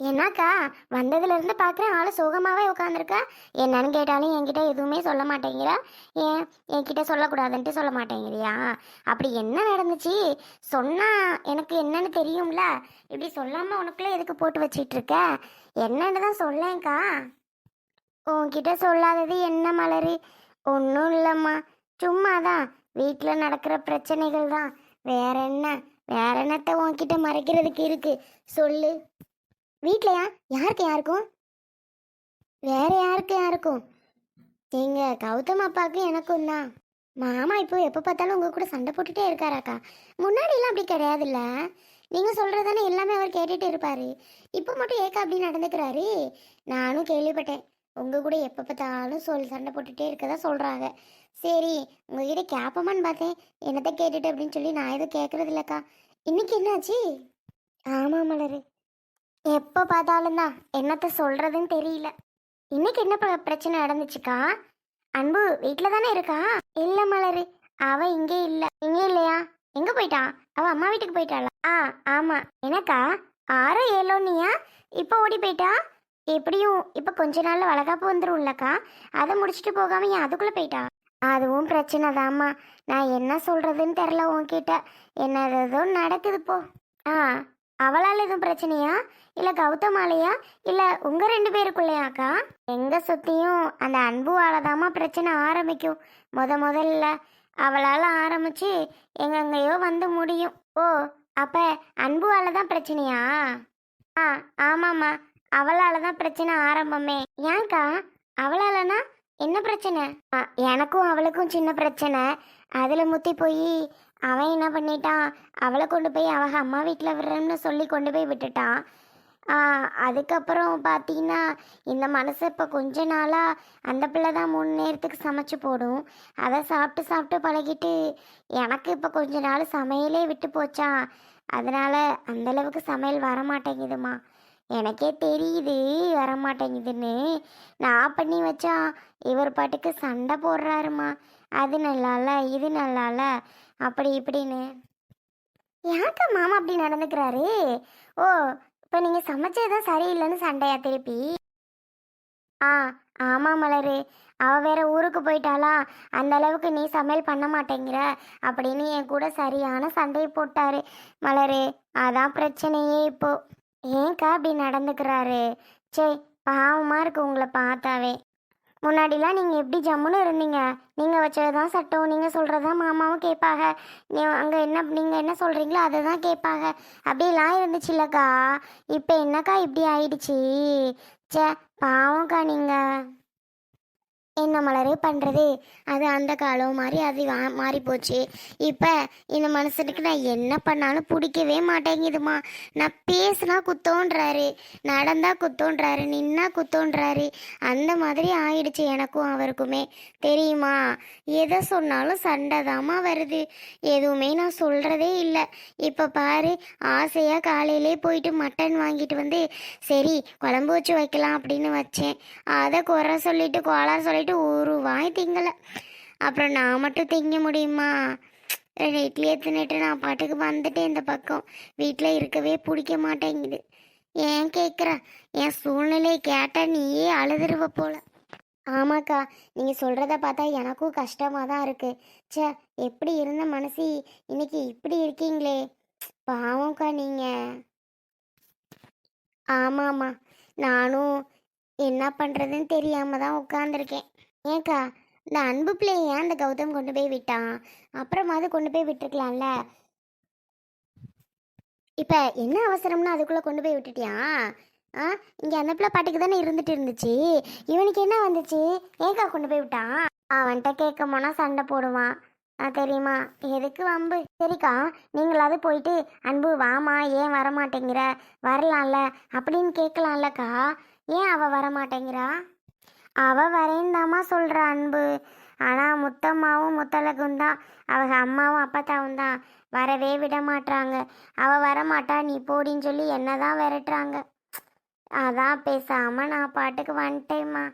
என்னக்கா வந்ததுல இருந்து பார்க்குறேன் ஆளு சோகமாவே உட்காந்துருக்கா என்னன்னு கேட்டாலும் என்கிட்ட எதுவுமே சொல்ல மாட்டேங்கிறா. ஏன்? என்கிட்ட சொல்லக்கூடாதுன்ட்டு சொல்ல மாட்டேங்கிறியா? அப்படி என்ன நடந்துச்சு? சொன்னா எனக்கு என்னன்னு தெரியும்ல. இப்படி சொல்லாம உனக்குள்ள எதுக்கு போட்டு வச்சிட்டு இருக்க என்னன்னு தான் சொல்லேன்க்கா. உன்கிட்ட சொல்லாதது என்ன மலரு? ஒன்றும் இல்லைம்மா. சும்மாதான். வீட்டில் நடக்கிற பிரச்சனைகள் தான். வேற என்ன? வேற என்னத்த உன்கிட்ட மறைக்கிறதுக்கு இருக்கு? சொல்லு. வீட்லையா? யாருக்கு யாருக்கும்? வேற யாருக்கு யாருக்கும்? எங்க கௌதம் அப்பாவுக்கு எனக்கும் தான். மாமா இப்போ எப்போ பார்த்தாலும் உங்க கூட சண்டை போட்டுட்டே இருக்காராக்கா. முன்னாடிலாம் அப்படி கிடையாதுல்ல. நீங்க சொல்றதானே எல்லாமே அவர் கேட்டுட்டு இருப்பாரு. இப்போ மட்டும் ஏக்கா அப்படி நடந்துக்கிறாரு? நானும் கேள்விப்பட்டேன். உங்க கூட எப்போ பார்த்தாலும் சொல் சண்டை போட்டுட்டே இருக்கதா சொல்றாங்க. சரி உங்ககிட்ட கேப்பமான்னு பார்த்தேன். என்னத்தை கேட்டுட்டு அப்படின்னு சொல்லி நான் எதுவும் கேட்கறது இல்லைக்கா இன்னைக்கு என்னாச்சு? ஆமா மலரு. எப்போ பார்த்தாலும் தான் என்னத்த சொல்றதுன்னு தெரியல. இன்னைக்கு என்ன பிரச்சனை நடந்துச்சுக்கா? அன்பு வீட்டில் தானே இருக்கா? இல்ல மலரு அவ இங்கே இல்ல. இங்கே இல்லையா? எங்க போயிட்டா? அவ அம்மா வீட்டுக்கு போயிட்டாளா? ஆ ஆமா. எனக்கா ஆறோ ஏழோ நீயா இப்போ ஓடி போயிட்டா? எப்படியும் இப்போ கொஞ்ச நாள்ல வளகாப்பு வந்துரும்லக்கா? அதை முடிச்சுட்டு போகாம ஏன் அதுக்குள்ள போயிட்டா? அதுவும் பிரச்சனை தாம்மா. நான் என்ன சொல்றதுன்னு தெரில உன்கிட்ட. என்ன ஏதோ நடக்குது போ. ஆ. அவளால் எதுவும் பிரச்சனையா? இல்லை கௌதமாலையா? இல்லை உங்கள் ரெண்டு பேருக்குள்ளையாக்கா எங்கே சுற்றியும் அந்த அன்புவால் தாம்மா பிரச்சனை ஆரம்பிக்கும். முத முதல்ல அவளால் ஆரம்பிச்சு எங்கெங்கேயோ வந்து முடியும். ஓ அப்போ அன்புவால் தான் பிரச்சனையா? ஆ ஆமாம்மா. அவளால் தான் பிரச்சனை ஆரம்பமே. ஏன்க்கா? அவளாலனா என்ன பிரச்சனை? ஆ, எனக்கும் அவளுக்கும் சின்ன பிரச்சனை. அதில் முத்தி போய் அவன் என்ன பண்ணிட்டான் அவளை கொண்டு போய் அவங்க அம்மா வீட்டில் விடுறேன்னு சொல்லி கொண்டு போய் விட்டுட்டான் அதுக்கப்புறம் பார்த்தீங்கன்னா இந்த மனசு இப்போ கொஞ்ச நாளாக அந்த பிள்ளை தான் மூணு நேரத்துக்கு சமைச்சு போடும். அதை சாப்பிட்டு சாப்பிட்டு பழகிட்டு எனக்கு இப்போ கொஞ்ச நாள் சமையலே விட்டு போச்சா? அதனால அந்தளவுக்கு சமையல் வர மாட்டேங்குதுமா எனக்கே தெரியுது வர மாட்டேங்குதுன்னு நான் பண்ணி வச்சா இவர் பாட்டுக்கு சண்டை போடுறாருமா அது நல்லால இது நல்லால அப்படி இப்படின்னு. யாக்கா மாமா அப்படி நடந்துக்கிறாரு? ஓ இப்போ நீங்கள் சமைச்சதுதான் சரியில்லைன்னு சண்டையா திருப்பி? ஆ ஆமாம் மலரு. அவ வேற ஊருக்கு போயிட்டாளா? அந்த அளவுக்கு நீ சமையல் பண்ண மாட்டேங்கிற அப்படின்னு என் கூட சரியான சண்டையை போட்டாரு மலரு. அதான் பிரச்சனையே இப்போ. ஏன்க்கா அப்படி நடந்துக்கிறாரு? சே பாவமாக இருக்கு உங்களை பார்த்தாவே. முன்னாடிலாம் நீங்கள் எப்படி ஜம்முன்னு இருந்தீங்க? நீங்கள் வச்சது தான் சட்டம் நீங்கள் சொல்கிறதான் மாமாவும் கேட்பாங்க. நீ அங்கே என்ன நீங்கள் என்ன சொல்கிறீங்களோ அதை தான் கேட்பாங்க. அப்படிலாம் இருந்துச்சுல்லக்கா இப்போ என்னக்கா இப்படி ஆயிடுச்சு? ச்சே பாவம்க்கா நீங்கள் என்ன மலரே பண்ணுறது அது அந்த காலம் மாதிரி அது மாறி போச்சு. இப்போ இந்த மனுஷனுக்கு நான் என்ன பண்ணாலும் பிடிக்கவே மாட்டேங்குதுமா நான் பேசுனா குத்தோன்றாரு நடந்தா குத்தோன்றாரு நின்னா குத்தோன்றாரு. அந்த மாதிரி ஆயிடுச்சு எனக்கும் அவருக்குமே. தெரியுமா? எதை சொன்னாலும் சண்டை தாமா வருது. எதுவுமே நான் சொல்கிறதே இல்லை. இப்போ பாரு ஆசையாக காலையிலே போயிட்டு மட்டன் வாங்கிட்டு வந்து சரி குழம்பு வச்சு வைக்கலாம் அப்படின்னு வச்சேன். அதை குறை சொல்லிட்டு கோளாறு சொல்லிட்டு ஒரு வாய் திங்கலை. அப்புறம் நான் மட்டும் திங்க முடியுமா? ரெண்டு இட்லியை தின்னுட்டு நான் பாட்டுக்கு வந்துட்டேன் இந்த பக்கம். வீட்டில் இருக்கவே பிடிக்க மாட்டேங்குது. ஏன் கேட்குற என் சூழ்நிலையை கேட்டால் நீயே அழுதுருவ போல. ஆமாக்கா நீங்கள் சொல்கிறத பார்த்தா எனக்கும் கஷ்டமாக தான் இருக்கு. ச்சே எப்படி இருந்த மனசு? இன்னைக்கு இப்படி இருக்கீங்களே. பாவம்க்கா நீங்கள் ஆமாம்மா நானும் என்ன பண்ணுறதுன்னு தெரியாமல் தான் உட்காந்துருக்கேன் ஏக்கா இந்த அன்பு பிள்ளைய ஏன் அந்த கௌதம் கொண்டு போய் விட்டான்? அப்புறமாவது கொண்டு போய் விட்டுருக்கலாம்ல? இப்போ என்ன அவசரம்னு அதுக்குள்ளே கொண்டு போய் விட்டுட்டியா? ஆ இங்கே அந்த பிள்ளை பாட்டுக்கு தானே இருந்துட்டு இருந்துச்சு. இவனுக்கு என்ன வந்துச்சு? ஏக்கா கொண்டு போய் விட்டான்? அவன்கிட்ட கேட்க போனால் சண்டை போடுவான். ஆ தெரியுமா? எதுக்கு வம்பு? சரிக்கா நீங்களாவது போயிட்டு அன்பு வாமா ஏன் வரமாட்டேங்கிற? வரலாம்ல. அப்படின்னு கேட்கலாம்லக்கா. ஏன் அவள் வர அவள் அவ வரேன்தாம்மா சொல்ற அன்பு. ஆனால் முத்தம்மாவும் முத்தழகும் தான் அவங்க அம்மாவும் அப்பத்தாவும் தான் வரவே விட மாட்றாங்க அவ வரமாட்டா நீ போடின்னு சொல்லி என்ன தான் விரட்டுறாங்க. அதான் பேசாம நான் பாட்டுக்கு வந்துட்டேம்மா.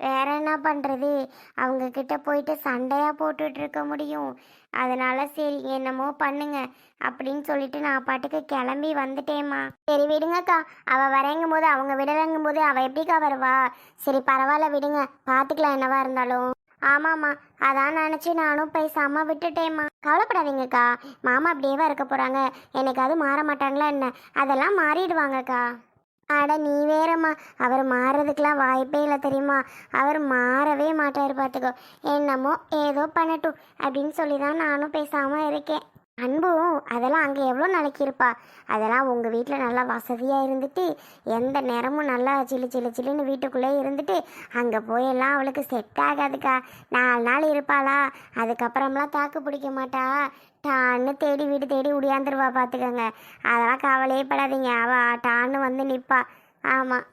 வேற என்ன பண்ணுறது அவங்க கிட்ட போயிட்டு சண்டையாக போட்டுட்டு இருக்க முடியும். அதனால சரி என்னமோ பண்ணுங்க அப்படின்னு சொல்லிட்டு நான் பாட்டுக்கு கிளம்பி வந்துட்டேம்மா. சரி விடுங்கக்கா. அவள் வரேங்கும் போது அவங்க விடலைங்கும் போது அவள் எப்படிக்கா வருவா? சரி பரவாயில்ல விடுங்க. பார்த்துக்கலாம் என்னவா இருந்தாலும். ஆமாம்மா. அதான் நினச்சி நானும் பேசாமல் விட்டுட்டேம்மா. கவலைப்படாதீங்கக்கா. மாமா அப்படியேவா இருக்க போகிறாங்க எனக்கு அது மாற மாட்டாங்களா என்ன? அதெல்லாம் மாறிடுவாங்கக்கா. அட நீ வேறம்மா. அவர் மாறுறதுக்கெலாம் வாய்ப்பே இல்லை தெரியுமா? அவர் மாறவே மாட்டார் பார்த்துக்கோ என்னமோ ஏதோ பண்ணட்டும் அப்படின்னு சொல்லி தான் நானும் பேசாமல் இருக்கேன். அன்பும் அதெல்லாம் அங்கே எவ்வளோ நாளைக்கு இருப்பா? அதெல்லாம் உங்கள் வீட்டில் நல்லா வசதியாக இருந்துட்டு எந்த நேரமும் நல்லா சில்லு சில்லு சில்லுன்னு வீட்டுக்குள்ளே இருந்துட்டு அங்கே போயெல்லாம் அவளுக்கு செட் ஆகாதுக்கா. நாலு நாள் இருப்பாளா? அதுக்கப்புறம்லாம் தாக்கு பிடிக்க மாட்டா. டான்னு தேடி வீடு தேடி உடியாந்துருவா பார்த்துக்கோங்க அதெல்லாம் கவலையே படாதீங்க. அவள் டான்னு வந்து நிற்பா ஆமாம்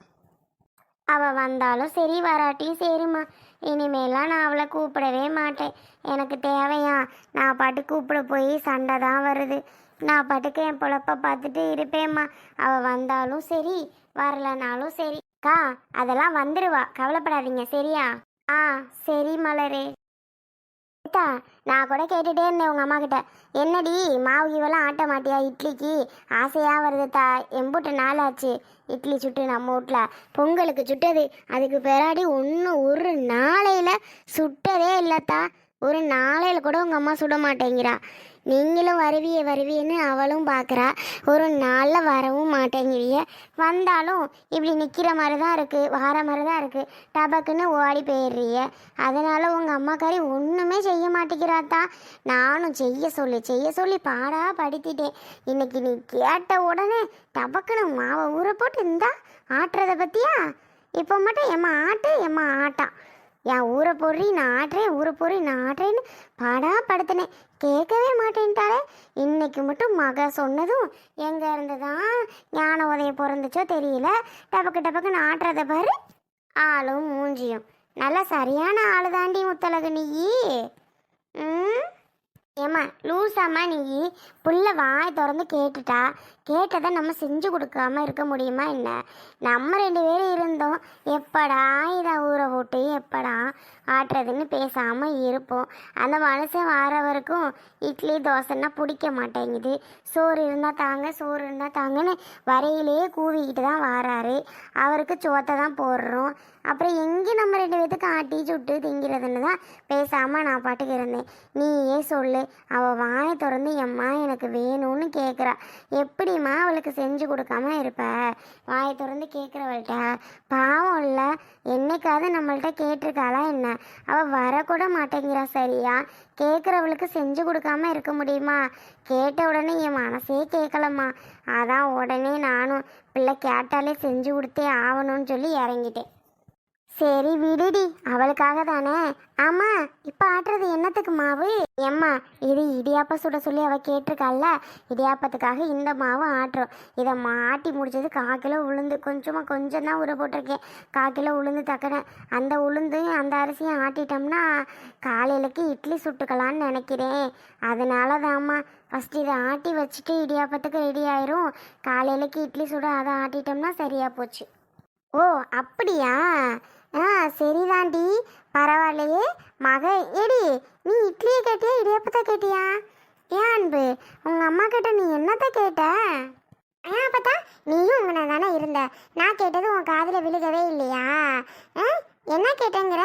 அவள் வந்தாலும் சரி வராட்டியும் சரிம்மா. இனிமேலாம் நான் அவளை கூப்பிடவே மாட்டேன். எனக்கு தேவையா? நான் பாட்டு கூப்பிட போய் சண்டை தான் வருது. நான் பாட்டுக்கு என் பொழப்ப பார்த்துட்டு இருப்பேம்மா. அவள் வந்தாலும் சரி வரலனாலும் சரி. அக்கா அதெல்லாம் வந்துடுவா கவலைப்படாதீங்க. சரியா? ஆ சரி மலரே. அக்கா, நான் கூட கேட்டுட்டே இருந்தேன் உங்கள் அம்மா கிட்ட என்னடி மாவு கீவெல்லாம் ஆட்ட மாட்டியா இட்லிக்கு? ஆசையாக வருதுதா எம்புட்டு நாள் ஆச்சு இட்லி சுட்டு நம்ம வீட்டில் பொங்கலுக்கு சுட்டது அதுக்கு பிறாடி ஒன்று ஒரு நாளையில் சுட்டதே இல்லைத்தா ஒரு நாளையில் கூட உங்கள் அம்மா சுட மாட்டேங்கிறா. நீங்களும் வருவியே வருவியன்னு அவளும் பார்க்குறா ஒரு நாளில் வரவும் மாட்டேங்கிறீங்க வந்தாலும் இப்படி நிற்கிற மாதிரி தான் இருக்குது வார மாதிரி தான் இருக்குது டபக்குன்னு ஓடி போயிடுறிய. அதனால் உங்கள் அம்மாக்காரி ஒன்றுமே செய்ய மாட்டேங்கிறாத்தா நானும் செய்ய சொல்லி செய்ய சொல்லி பாடா படுத்திட்டேன். இன்னைக்கு நீ கேட்ட உடனே டபக்குன்னு மாவை ஊற போட்டு இருந்தா ஆட்டுறதை பற்றியா இப்போ மட்டும் எம்மா ஆட்டு எம்மா ஆட்டான் என் ஊரை பொறி நான் ஆடுறேன் ஊரை பொறி நான் ஆடுறேன்னு பாடா படுத்தினேன். கேட்கவே மாட்டேன்ட்டாலே இன்னைக்கு மட்டும் மக சொன்னதும் எங்கே இருந்து தான் ஞான உதயம் பிறந்துச்சோ தெரியல. டபக்கு டபக்குன்னு ஆடுறத பாரு. ஆளும் மூஞ்சியும். நல்லா சரியான ஆளு தாண்டி முத்தலகு நீ. ம்? ஏம்மா லூசாம்மா நீ? புள்ள வாய் திறந்து கேட்டுட்டா. கேட்டதை நம்ம செஞ்சு கொடுக்காம இருக்க முடியுமா என்ன? நம்ம ரெண்டு பேரும் இருந்தோம். எப்படா இதை ஊற போட்டு எப்படா ஆட்டுறதுன்னு பேசாமல் இருப்போம். அந்த மனுஷன் வாரவருக்கும் இட்லி தோசைன்னா பிடிக்க மாட்டேங்குது. சோறு இருந்தால் தாங்க சோறு இருந்தால் தாங்கன்னு வரையிலே கூவிக்கிட்டு தான் வாராரு. அவருக்கு சோத்தை தான் போடுறோம். அப்புறம் எங்கே நம்ம ரெண்டு பேத்துக்கு ஆட்டி சுட்டு திங்கிறதுன்னு தான் பேசாமல் நான் பாட்டுக்கு இருந்தேன். நீயே சொல்லு அவள் வாயை திறந்து எம்மா எனக்கு வேணும்னு கேட்குறா எப்படிம்மா அவளுக்கு செஞ்சு கொடுக்காம இருப்ப? வாயை திறந்து கேட்குறவள்கிட்ட பாவம் இல்லை என்னைக்காவது நம்மள்ட்ட கேட்டிருக்காளா என்ன? அவள் வரக்கூட மாட்டேங்கிறா சரியா? கேட்குறவளுக்கு செஞ்சு கொடுக்காம இருக்க முடியுமா? கேட்ட உடனே என் மனசே கேட்கலம்மா அதான் உடனே நானும் பிள்ளை கேட்டாலே செஞ்சு கொடுத்தே ஆகணும்னு சொல்லி இறங்கிட்டேன். சரி விடுடி. அவளுக்காக தானே. ஆமா இப்ப ஆட்டுறது என்னத்துக்கு மாவு? எம்மா இது இடியாப்ப சுட சொல்லி அவ கேட்டிருக்காள்ல. இடியாப்பத்துக்காக இந்த மாவு ஆட்டுறோம். இதை மாட்டி முடிச்சது கால் கிலோ உளுந்து. கொஞ்சமா கொஞ்சம் தான் ஊற போட்டிருக்கேன். கால் கிலோ உளுந்து தக்கன. அந்த உளுந்தையும் அந்த அரிசியும் ஆட்டிட்டோம்னா காலையிலக்கு இட்லி சுட்டுக்கலான்னு நினைக்கிறேன். அதனால தாம்மா ஃபஸ்ட் இதை ஆட்டி வச்சுட்டு இடியாப்பத்துக்கு ரெடி ஆயிரும். காலையிலக்கு இட்லி சுட அதை ஆட்டிட்டோம்னா சரியா போச்சு. ஓ அப்படியா? ஆ சரிதாண்டி. பரவாயில்லையே. மக எடி நீ இட்லியை கேட்டியா இடியாப்பத்தை கேட்டியா? ஏன் அன்பு உங்கள் அம்மா கிட்ட நீ என்னத்தை கேட்ட? ஆ பார்த்தா நீயும் உங்களை தானே இருந்த. நான் கேட்டது உன் காதில் விழுகவே இல்லையா? ஆ என்ன கேட்டேங்கிற?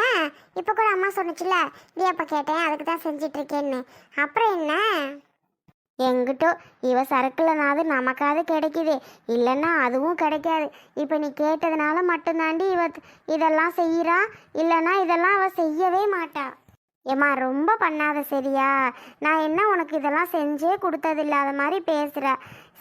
இப்போ கூட அம்மா சொன்னுச்சுல இடியாப்பா கேட்டேன் அதுக்கு தான் செஞ்சிட்ருக்கேன்னு அப்புறம் என்ன? எங்கிட்டோ இவ சரக்குலனாவது நமக்காவது கிடைக்குது. இல்லைன்னா அதுவும் கிடைக்காது. இப்போ நீ கேட்டதுனால மட்டும்தாண்டி இவ இதெல்லாம் செய்கிறா இல்லைன்னா இதெல்லாம் அவள் செய்யவே மாட்டா. ஏம்மா ரொம்ப பண்ணாத சரியா? நான் என்ன உனக்கு இதெல்லாம் செஞ்சே கொடுத்தது இல்லாத மாதிரி பேசுகிற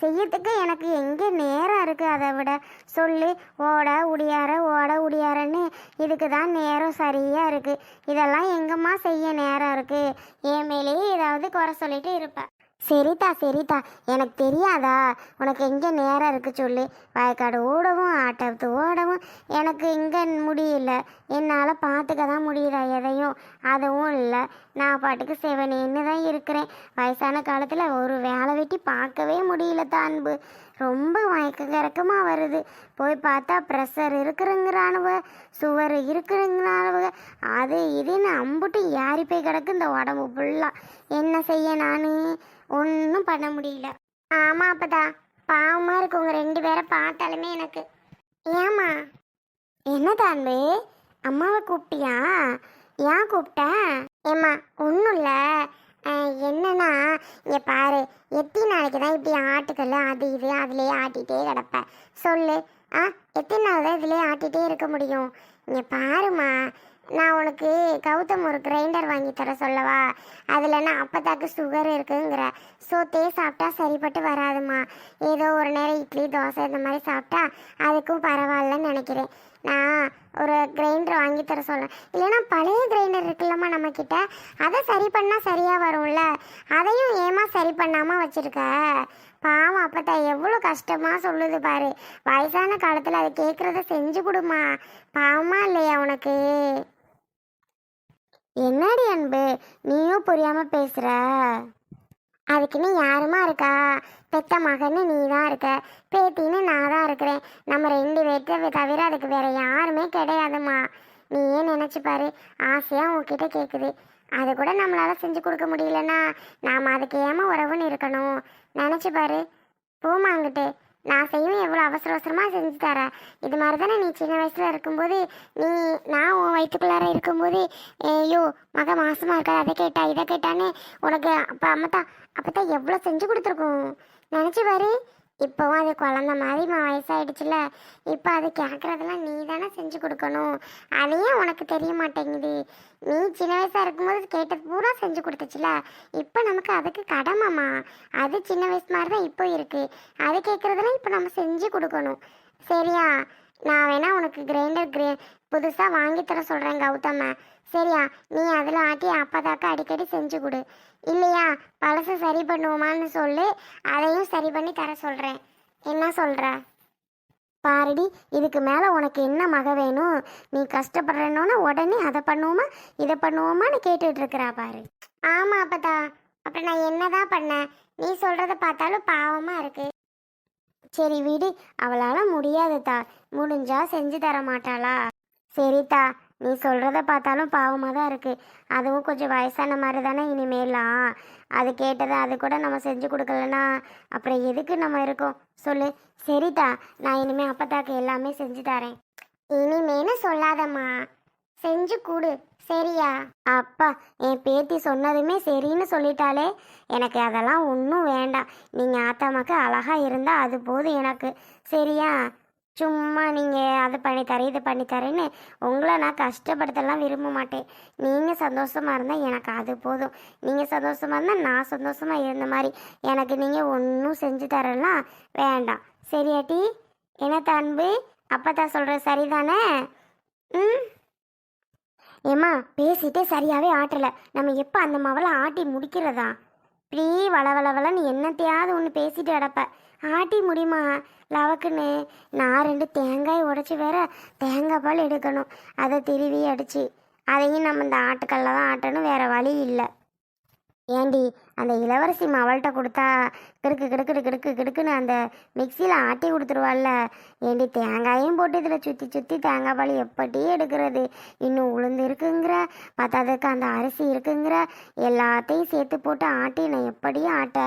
செய்யறதுக்கு எனக்கு எங்கே நேரம் இருக்குது அதை விட? சொல்லி. ஓட உடியார ஓட உடியாரன்னு இதுக்கு தான் நேரம் சரியாக இருக்குது இதெல்லாம் எங்கம்மா செய்ய நேரம் இருக்குது என் மேலேயே ஏதாவது குறை சொல்லிட்டு இருப்பேன் சரிதா சரிதா. எனக்கு தெரியாதா? உனக்கு எங்கே நேரம் இருக்கு சொல்லு. வயக்காடு ஓடவும் ஆட்டத்து ஓடவும். எனக்கு இங்கே முடியல. என்னால் பார்த்துக்க தான் முடியல எதையும்? அதுவும் இல்லை. நான் பாட்டுக்கு செவனேன்னு தான் இருக்கிறேன். வயசான காலத்தில் ஒரு வேலை வெட்டி பார்க்கவே முடியல தான் அன்பு. ரொம்ப மயக்க கிறக்கமாக வருது. போய் பார்த்தா ப்ரெஷர் இருக்கிறங்கிறானுவ. சுவர் இருக்கிறங்கிறானுவ. அது இதுன்னு அம்புட்டு ஏறி போய் கிடக்கு இந்த உடம்பு ஃபுல்லாக என்ன செய்ய நான்? ஒன்றும் பண்ண முடியல. ஆமாம் அப்பதா. பாவமாக இருக்கு உங்கள் ரெண்டு பேரை பார்த்தாலுமே எனக்கு. ஏம்மா? என்ன தான்பு அம்மாவை கூப்பிட்டியா? ஏன் கூப்பிட்ட? ஏம்மா ஒன்றும் இல்லை. என்னன்னா இங்கே பாரு எத்தனை நாளைக்கு தான் இப்படி ஆட்டுக்கல்ல அது இது அதுலேயே ஆட்டிகிட்டே கிடப்பேன் சொல்லு. ஆ எத்தனை நாள் தான் இதுலேயே ஆட்டிகிட்டே இருக்க முடியும்? இங்கே பாருமா நான் உனக்கு கௌதம் ஒரு கிரைண்டர் வாங்கி தர சொல்லவா? அதில் நான் அப்பத்தாக்கு சுகர் இருக்குங்கிற. சோத்தே சாப்பிட்டா சரிப்பட்டு வராதுமா ஏதோ ஒரு நேரம் இட்லி தோசை இந்த மாதிரி சாப்பிட்டா அதுக்கும் பரவாயில்லன்னு நினைக்கிறேன். நான் ஒரு கிரைண்டர் வாங்கி தர சொல்கிறேன் இல்லைன்னா பழைய கிரைண்டர் இருக்குல்லம்மா நம்மக்கிட்ட. அதை சரி பண்ணால் சரியாக வரும்ல. அதையும் ஏமா சரி பண்ணாமல் வச்சுருக்க? பாவம் அப்பத்தா எவ்வளோ கஷ்டமாக சொல்லுது பாரு. வயசான காலத்தில் அதை கேட்குறத செஞ்சு கொடுமா பாவமா இல்லையா உனக்கு? என்னடி அன்பு? நீயும் புரியாம பேசுற. அதுக்குன்னு யாருமா இருக்கா? பெத்த மகன்னு நீ தான் இருக்க. பேத்தின்னு நான் தான் இருக்கிறேன். நம்ம ரெண்டு பேர்த்த தவிர அதுக்கு வேற யாருமே கிடையாதும்மா. ஏன் நினைச்சு பாரு. ஆசையா உன்கிட்ட கேக்குது. அது கூட நம்மளால செஞ்சு கொடுக்க முடியலன்னா நாம அதுக்கு ஏமா உறவுன்னு இருக்கணும். நினைச்சு பாரு. போமா அங்கிட்டு. நான் செய்யும் எவ்வளோ அவசர அவசரமாக செஞ்சு தரேன். இது மாதிரி தானே நீ சின்ன வயசில் இருக்கும்போது நீ நான் உன் வயிற்றுக்குள்ளார இருக்கும்போது ஐயோ மக மாசமாக இருக்கா அதை கேட்டா இதை கேட்டான்னு உனக்கு அப்போ அம்மத்தா அப்போ தான் எவ்வளோ செஞ்சு கொடுத்துருக்கோம். நினச்சி பாரு. இப்போவும் அது குழந்த மாதிரி மா வயசாயிடுச்சுல. இப்போ அது கேட்குறதெல்லாம் நீ தானே செஞ்சு கொடுக்கணும். அதையும் உனக்கு தெரிய மாட்டேங்குது. நீ சின்ன வயசாக இருக்கும்போது கேட்டது பூரா செஞ்சு கொடுத்துச்சுல. இப்போ நமக்கு அதுக்கு கடமைம்மா அது சின்ன வயசு மாதிரி தான் இப்போ இருக்குது அது கேட்குறதெல்லாம் இப்போ நம்ம செஞ்சு கொடுக்கணும். சரியா? நான் வேணா உனக்கு கிரைண்டர் கிரே புதுசாக வாங்கித்தர தர சொல்கிறேன் கௌதம. சரியா? நீ அதில் ஆட்டி அப்பதாக்க அடிக்கடி செஞ்சு கொடு. இல்லையா? பழசு சரி பண்ணுவோமான்னு சொல்லு. அதையும் சரி பண்ணி தர சொல்கிறேன் என்ன சொல்கிற பாருடி இதுக்கு மேலே உனக்கு என்ன மக வேணும்? நீ கஷ்டப்படுறனோன்னா உடனே அதை பண்ணுவோமா இதை பண்ணுவோமான்னு கேட்டுட்டு இருக்கிறா பாரு. ஆமாம் அப்பதா. அப்புறம் நான் என்னதான் பண்ணேன்? நீ சொல்கிறத பார்த்தாலும் பாவமாக இருக்கு. சரி விடு அவளால் முடியாதுதா. முடிஞ்சா செஞ்சு தர மாட்டாளா சரிதா. நீ சொல்கிறத பார்த்தாலும் பாவமாக தான் இருக்குது அதுவும் கொஞ்சம் வயசான மாதிரி தானே இனிமேலாம். அது கேட்டதை அது கூட நம்ம செஞ்சு கொடுக்கலனா அப்புறம் எதுக்கு நம்ம இருக்கோம்? சொல்லு. சரிதா நான் இனிமேல் அப்பத்தாக்கு எல்லாமே செஞ்சு தரேன். இனிமேனு சொல்லாதம்மா? செஞ்சு கொடு. சரியா? அப்பா என் பேத்தி சொன்னதுமே சரின்னு சொல்லிட்டாலே எனக்கு அதெல்லாம் ஒன்றும் வேண்டாம். நீங்கள் ஆத்தாமாக்கு அழகாக இருந்தால் அது போதும் எனக்கு. சரியா? சும்மா நீங்கள் அதை பண்ணித்தரேன் இதை இது பண்ணி தரேன்னு உங்களை நான் கஷ்டப்படுத்தலாம் விரும்ப மாட்டேன். நீங்கள் சந்தோஷமாக இருந்தால் எனக்கு அது போதும். நீங்கள் சந்தோஷமாக இருந்தால் நான் சந்தோஷமாக இருந்த மாதிரி எனக்கு நீங்கள் ஒன்றும் செஞ்சு தரலாம் வேண்டாம். சரியாட்டி என்ன அன்பு தான் சொல்கிற சரிதானே? ம்? ஏம்மா பேசிட்டே சரியாகவே ஆட்டலை. நம்ம எப்போ அந்த மவளை ஆட்டி முடிக்கிறதா? இப்படி வள வளவளவளன்னு என்னத்தையாவது ஒன்று பேசிட்டு அடப்ப ஆட்டி முடியுமா? லவக்குன்னு. நான் ரெண்டு தேங்காய் உடைச்சி வேற தேங்காய் பால் எடுக்கணும். அதை திருவி அடிச்சு. அதையும் நம்ம இந்த ஆட்டுக்கல்ல தான் ஆட்டணும். வேற வழி இல்லை. ஏண்டி அந்த இளவரசி மவள்கிட்ட கொடுத்தா கிடுக்கு கிடுக்கு கிடுக்கு கிடுக்குன்னு அந்த மிக்சியில் ஆட்டி கொடுத்துருவாள்ல. ஏண்டி தேங்காயும் போட்டு இதில் சுற்றி சுற்றி தேங்காய் பால் எப்படி எடுக்கிறது? இன்னும் உளுந்து இருக்குங்கிற பத்தாததுக்கு அந்த அரிசி இருக்குங்கிற எல்லாத்தையும் சேர்த்து போட்டு ஆட்டி நான் எப்படியும் ஆட்ட.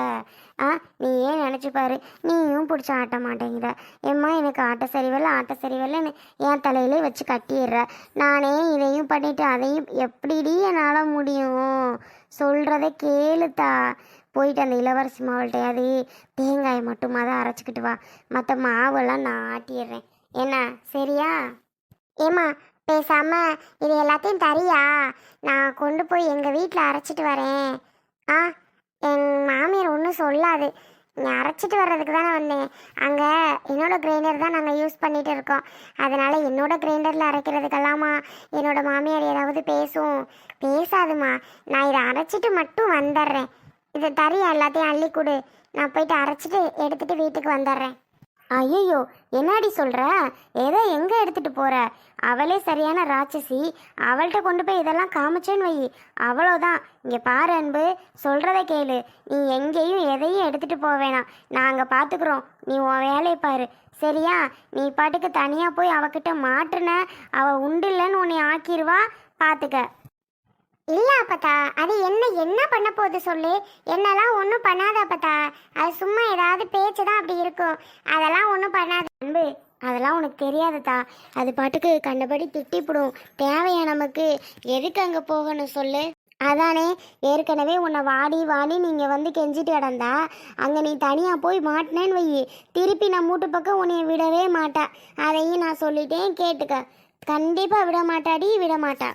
ஆ நீ ஏன் நினச்சி பாரு? நீயும் பிடிச்சி ஆட்ட மாட்டேங்கிற. ஏம்மா எனக்கு ஆட்ட சரிவில்லை ஆட்ட சரிவில்லைன்னு என் தலையிலே வச்சு கட்டிடுற. நானே இதையும் பண்ணிவிட்டு அதையும் எப்படிடி என்னால் முடியும்? சொல்கிறத கேளுத்தா. போயிட்டு அந்த இளவரசி மாவள்கிட்டையாவது தேங்காயை மட்டுமா தான் அரைச்சிக்கிட்டு வா. மற்ற மாவெல்லாம் நான் ஆட்டிடுறேன். என்ன சரியா? ஏம்மா பேசாம இது எல்லாத்தையும் தரியா? நான் கொண்டு போய் எங்கள் வீட்டில் அரைச்சிட்டு வரேன். ஆ என் மாமியார் ஒன்றும் சொல்லாது. நீ அரைச்சிட்டு வர்றதுக்கு தானே வந்தேன். அங்கே என்னோடய கிரைண்டர் தான் நாங்கள் யூஸ் பண்ணிகிட்டு இருக்கோம். அதனால் என்னோடய கிரைண்டரில் அரைக்கிறதுக்கெல்லாமா என்னோட மாமியார் ஏதாவது பேசும். பேசாதுமா. நான் இதை அரைச்சிட்டு மட்டும் வந்துடுறேன். இதை தரியா எல்லாத்தையும் அள்ளி கொடு. நான் போயிட்டு அரைச்சிட்டு எடுத்துகிட்டு வீட்டுக்கு வந்துடுறேன். ஐயோ என்னடி சொல்கிற எதை எங்கே எடுத்துகிட்டு போகிற அவளே சரியான ராட்சசி. அவள்கிட்ட கொண்டு போய் இதெல்லாம் காமிச்சேன்னு வை. அவ்வளோதான் இங்கே பாரு அன்பு சொல்கிறத கேளு. நீ எங்கேயும் எதையும் எடுத்துகிட்டு போக வேணாம். நாங்கள் பார்த்துக்குறோம் நீ உன் வேலையை பாரு. சரியா? நீ பாட்டுக்கு தனியாக போய் அவகிட்ட மாட்டுன. அவள் உண்டு இல்லைன்னு உன்னை ஆக்கிருவா. பார்த்துக்க இல்லை அப்பத்தா அது என்ன என்ன பண்ண போகுது சொல்லு. என்னெல்லாம் ஒன்றும் பண்ணாத அப்பத்தா. அது சும்மா ஏதாவது பேச்சு தான் அப்படி இருக்கும். அதெல்லாம் ஒன்றும் பண்ணாத. அன்பு அதெல்லாம் உனக்கு தெரியாதுதா. அது பாட்டுக்கு கண்டபடி திட்டிப்புடும். தேவையா நமக்கு? எதுக்கு அங்கே போகணும் சொல்லு. அதானே ஏற்கனவே உன்னை வாடி வாடி நீங்கள் வந்து கெஞ்சிட்டு கிடந்தா அங்கே நீ தனியாக போய் மாட்டினேன்னு வை. திருப்பி நான் மூட்டு பக்கம் உன்னை விடவே மாட்டா. அதையும் நான் சொல்லிட்டேன் கேட்டுக்க. கண்டிப்பாக விட மாட்டாடி விட மாட்டா.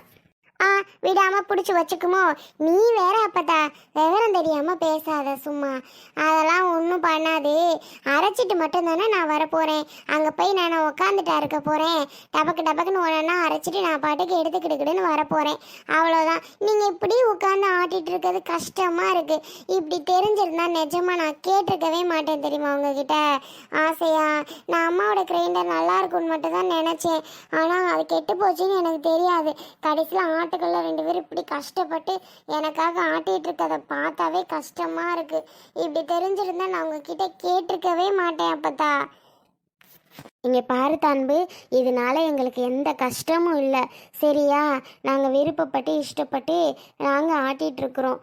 ஆ விடாம பிடிச்சி வச்சுக்குமோ. நீ வேற அப்பதா விவரம் தெரியாம பேசாத சும்மா. அதெல்லாம் ஒன்றும் பண்ணாது. அரைச்சிட்டு மட்டும் தானே நான் வரப்போறேன். அங்கே போய் நான் உக்காந்துட்டா இருக்க போறேன். டபக்கு டபக்குன்னு ஒன்றா அரைச்சிட்டு நான் பாட்டுக்கு எடுத்துக்கிட்டுக்கிட்டுன்னு வரப்போறேன். அவ்வளோதான் நீங்கள் இப்படி உட்காந்து ஆட்டிட்டு இருக்கிறது கஷ்டமா இருக்கு. இப்படி தெரிஞ்சிருந்தா நிஜமா நான் கேட்டிருக்கவே மாட்டேன் தெரியுமா உங்ககிட்ட? ஆசையா? நான் அம்மாவோட கிரைண்டர் நல்லா இருக்கும்னு மட்டும் தான் நினச்சேன். ஆனால் அது கெட்டு போச்சுன்னு எனக்கு தெரியாது. கடைசியில் காட்டுக்குள்ளே ரெண்டு பேரும் இப்படி கஷ்டப்பட்டு எனக்காக ஆட்டிட்டு இருக்கதை பார்த்தாவே கஷ்டமா இருக்கு. இப்படி தெரிஞ்சிருந்தா நான் உங்ககிட்ட கேட்டிருக்கவே மாட்டேன் அப்பத்தா. இங்கே பாரு தன்பு இதனால எங்களுக்கு எந்த கஷ்டமும் இல்லை. சரியா? நாங்கள் விருப்பப்பட்டு இஷ்டப்பட்டு நாங்கள் ஆட்டிகிட்ருக்குறோம்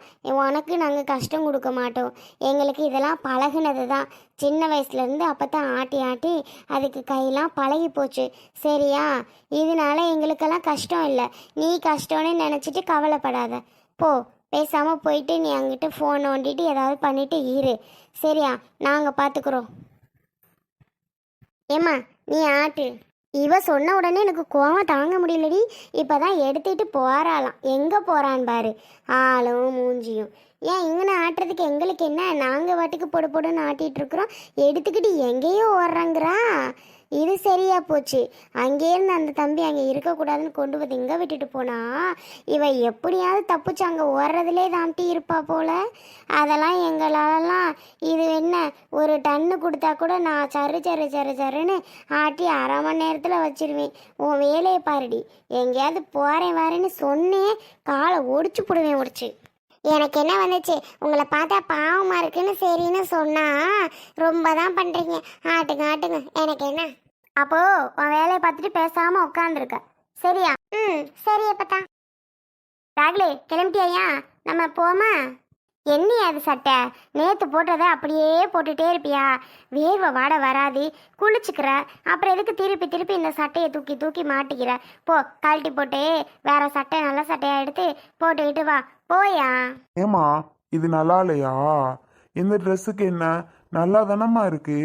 உனக்கு நாங்கள் கஷ்டம் கொடுக்க மாட்டோம். எங்களுக்கு இதெல்லாம் பழகுனது தான் சின்ன வயசுலேருந்து அப்போ தான் ஆட்டி ஆட்டி அதுக்கு கையெல்லாம் பழகி போச்சு. சரியா? இதனால எங்களுக்கெல்லாம் கஷ்டம் இல்லை. நீ கஷ்டம்னு நினச்சிட்டு கவலைப்படாத. போ பேசாமல் போயிட்டு நீ அங்கிட்ட ஃபோன் நோண்டிட்டு ஏதாவது பண்ணிவிட்டு இரு. சரியா? நாங்கள் பார்த்துக்குறோம் ஏம்மா நீ ஆட்டு. இவ சொன்ன உடனே எனக்கு கோவம் தாங்க முடியலடி. இப்போதான் எடுத்துட்டு போறாளாம். எங்க போறான் பாரு. ஆளும் மூஞ்சியும். ஏன் இங்கன ஆட்டுறதுக்கு எங்களுக்கு என்ன? நாங்க வாட்டுக்கு பொடு பொடுன்னு ஆட்டிட்டு இருக்கிறோம். எடுத்துக்கிட்டு எங்கேயோ ஓடுறாங்கிறா. இது சரியா போச்சு. அங்கேருந்து அந்த தம்பி அங்கே இருக்கக்கூடாதுன்னு கொண்டு வந்து இங்கே விட்டுட்டு போனா இவ எப்படியாவது தப்பிச்சு அங்கே ஓடுறதுலே தாண்டி இருப்பா போல. அதெல்லாம் எங்களாலலாம் இது என்ன ஒரு டன்னு கொடுத்தா கூட நான் சரு சரு சரு சருன்னு ஆட்டி அரை மணி நேரத்தில் வச்சிருவேன். உன் வேலையை பாருடி. எங்கேயாவது போகிறேன் வரேன்னு சொன்னேன் காலை ஒடிச்சு போடுவேன் ஒடிச்சு. எனக்கு என்ன வந்துச்சு? உங்களை பார்த்தா பாவமாக இருக்குன்னு சரின்னு சொன்னா ரொம்ப தான் பண்ணுறீங்க ஆட்டுங்க ஆட்டுங்க. எனக்கு என்ன? அப்போ உன் வேலையை பார்த்துட்டு பேசாம உட்காந்துருக்க சரியா? ம் சரி அப்பதான் ராகுலே கிளம்பிட்டியா நம்ம போமா? என்ன அது சட்டை? நேற்று போட்டதை அப்படியே போட்டுட்டே இருப்பியா? வேர்வை வாட வராது. குளிச்சுக்கிற. அப்புறம் எதுக்கு திருப்பி திருப்பி இந்த சட்டையை தூக்கி தூக்கி மாட்டிக்கிற? போ கழட்டி போட்டு வேற சட்டை நல்ல சட்டையா எடுத்து போட்டுக்கிட்டு வா. போயா? ஏமா இது நல்லா இல்லையா இந்த ட்ரெஸ்ஸுக்கு என்ன நல்லா தானம்மா இருக்கு?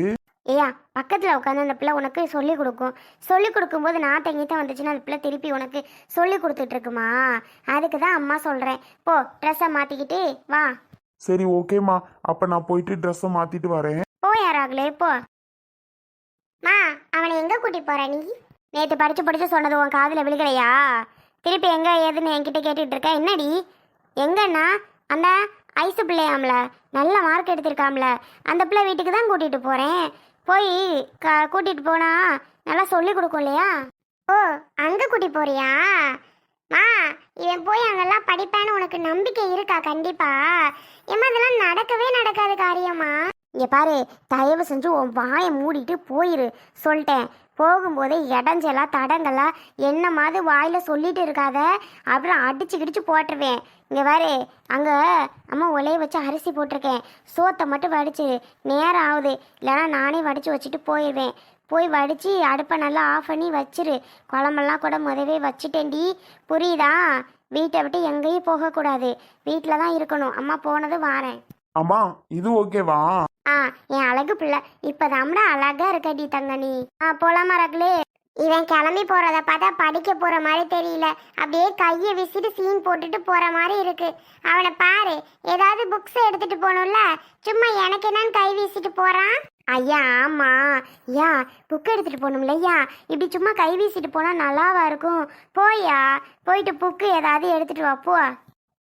ஏயா பக்கத்தில் உட்காந்து அந்த பிள்ளை உனக்கு சொல்லி கொடுக்கும். சொல்லி கொடுக்கும்போது நான் தங்கிட்ட வந்துச்சுன்னா அந்த பிள்ளை திருப்பி உனக்கு சொல்லி கொடுத்துட்டு இருக்குமா அதுக்கு தான் அம்மா சொல்கிறேன் போ ட்ரெஸ்ஸை மாற்றிக்கிட்டு வா. சரி ஓகேம்மா. அப்ப நான் போயிட்டு ட்ரெஸ்ஸை மாத்திட்டு வரேன். போயா ராகுலே போ. மா அவனை எங்கே கூட்டி போற நீ? நேற்று படித்து படித்து சொன்னது உன் காதில் விழுகலையா? திருப்பி எங்கே ஏதுன்னு என்கிட்ட கேட்டுட்டு இருக்க என்னடி? எங்கண்ணா அந்த ஐசு பிள்ளையாம்ல நல்ல மார்க் எடுத்திருக்காம்ல அந்த பிள்ளை வீட்டுக்கு தான் கூட்டிகிட்டு போகிறேன் போய் க கூட்டிகிட்டு போனா நல்லா சொல்லி கொடுக்கும் இல்லையா? ஓ அங்கே கூட்டி போறியா? மா இவன் போய் அங்கெல்லாம் படிப்பேன்னு உனக்கு நம்பிக்கை இருக்கா? கண்டிப்பா. ஏம்மா இதெல்லாம் நடக்கவே நடக்காது காரியமா இங்க பாரு தயவு செஞ்சு உன் வாயை மூடிட்டு போயிரு. சொல்லிட்டேன். போகும்போதே இடஞ்சலா தடங்கலா என்ன மாதிரி வாயில சொல்லிட்டு இருக்காத. அப்புறம் அடிச்சு கிடிச்சு போட்டுருவேன். இங்க பாரு அங்க அம்மா உலைய வச்சு அரிசி போட்டிருக்கேன். சோத்தை மட்டும் வடிச்சு நேரம் ஆகுது. இல்லைன்னா நானே வடிச்சு வச்சுட்டு போயிடுவேன். போய் வடித்து அடுப்பை நல்லா ஆஃப் பண்ணி வச்சிரு. குழம்பெல்லாம் கூட முதவே வச்சுட்டேன்டி. புரியுதா? வீட்டை விட்டு எங்கேயும் போகக்கூடாது. வீட்டில் தான் இருக்கணும். அம்மா போனது வாரேன். அம்மா இது ஓகேவா? ஆ என் அழகு பிள்ளை. இப்போதாம்டா அழகா இருக்கடி தங்கனி. ஆ போலாமா ரகுலே? இவன் கிளம்பி போறத பார்த்தா படிக்க போற மாதிரி தெரியல. அப்படியே கையை விசிட்டு சீன் போட்டுட்டு போற மாதிரி இருக்கு. அவனை பாரு ஏதாவது புக்ஸ் எடுத்துட்டு போகணும்ல? சும்மா எனக்கு என்னன்னு கை வீசிட்டு போறான்? ஐயா ஆமா. ஐயா புக் எடுத்துட்டு போகணும்ல ஐயா இப்படி சும்மா கை வீசிட்டு போனா நல்லாவா இருக்கும்? போயா போயிட்டு புக்கு ஏதாவது எடுத்துட்டு வாப்போ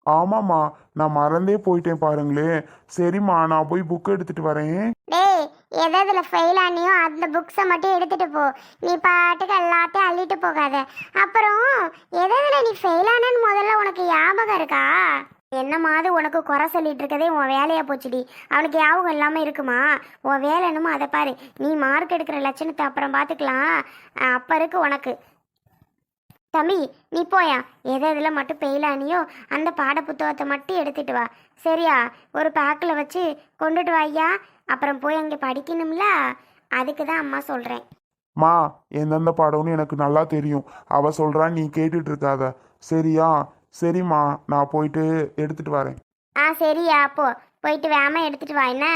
ஆமாம்மா நான் மறந்தே போயிட்டேன் பாருங்களேன் சரிம்மா நான் போய் புக் எடுத்துட்டு வரேன். டேய் எது எதில் ஃபெயில் ஆனியோ அந்த புக்ஸை மட்டும் எடுத்துட்டு போ. நீ பாட்டுக்கு எல்லாத்தையும் அள்ளிட்டு போகாத. அப்புறம் எதாவதுல எதில் நீ ஃபெயில் ஆனன்னு முதல்ல உனக்கு ஞாபகம் இருக்கா? என்னமாவது உனக்கு குறை சொல்லிட்டு இருக்கதே உன் வேலையா போச்சுடி. அவனுக்கு ஞாபகம் இல்லாமல் இருக்குமா? உன் வேலை என்னமோ அதை பாரு. நீ மார்க் எடுக்கிற லட்சணத்தை அப்புறம் பார்த்துக்கலாம் அப்போ இருக்கு உனக்கு. தம்பி நீ போயா? எது எதில் மட்டும் ஃபெயில் ஆனியோ அந்த பாட புத்தகத்தை மட்டும் எடுத்துட்டு வா. சரியா? ஒரு பேக்கில் வச்சு கொண்டுட்டு வா ஐயா. அப்புறம் போய் அங்கே படிக்கணும்ல? அதுக்கு தான் அம்மா சொல்கிறேன் மா எந்தெந்த பாடம்னு எனக்கு நல்லா தெரியும். அவ சொல்றா நீ கேட்டுட்டு இருக்காத சரியா? சரிம்மா நான் போயிட்டு எடுத்துட்டு வரேன். ஆ சரியா போ. போயிட்டு வேம எடுத்துட்டு வா என்ன?